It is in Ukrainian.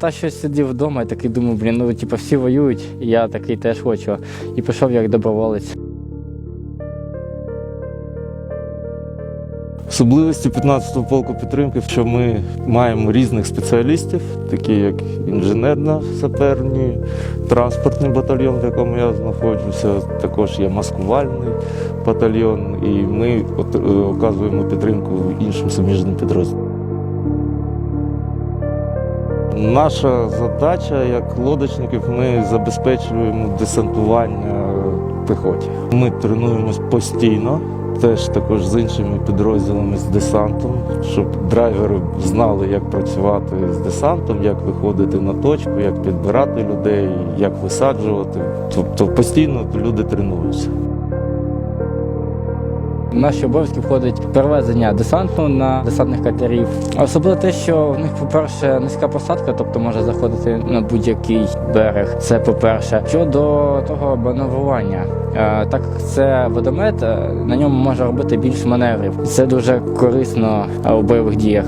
Та щось сидів вдома і такий думав, блін, ну типу всі воюють, і я такий теж хочу. І пішов як доброволець. Особливості 15-го полку підтримки, що ми маємо різних спеціалістів, такі як інженерно-саперні, транспортний батальйон, в якому я знаходжуся, також є маскувальний батальйон, і ми е, оказуємо підтримку іншим суміжним підрозділам. Наша задача як лодочників, ми забезпечуємо десантування піхоті. Ми тренуємось постійно, теж також з іншими підрозділами з десантом, щоб драйвери знали, як працювати з десантом, як виходити на точку, як підбирати людей, як висаджувати. Тобто постійно люди тренуються. Наші обов'язки входить перевезення десанту на десантних катерів. Особливо те, що в них, по-перше, низька посадка, тобто може заходити на будь-який берег. Це по-перше. Щодо того маневрування, е, так як це водомет, е, на ньому може робити більше маневрів. Це дуже корисно в бойових діях.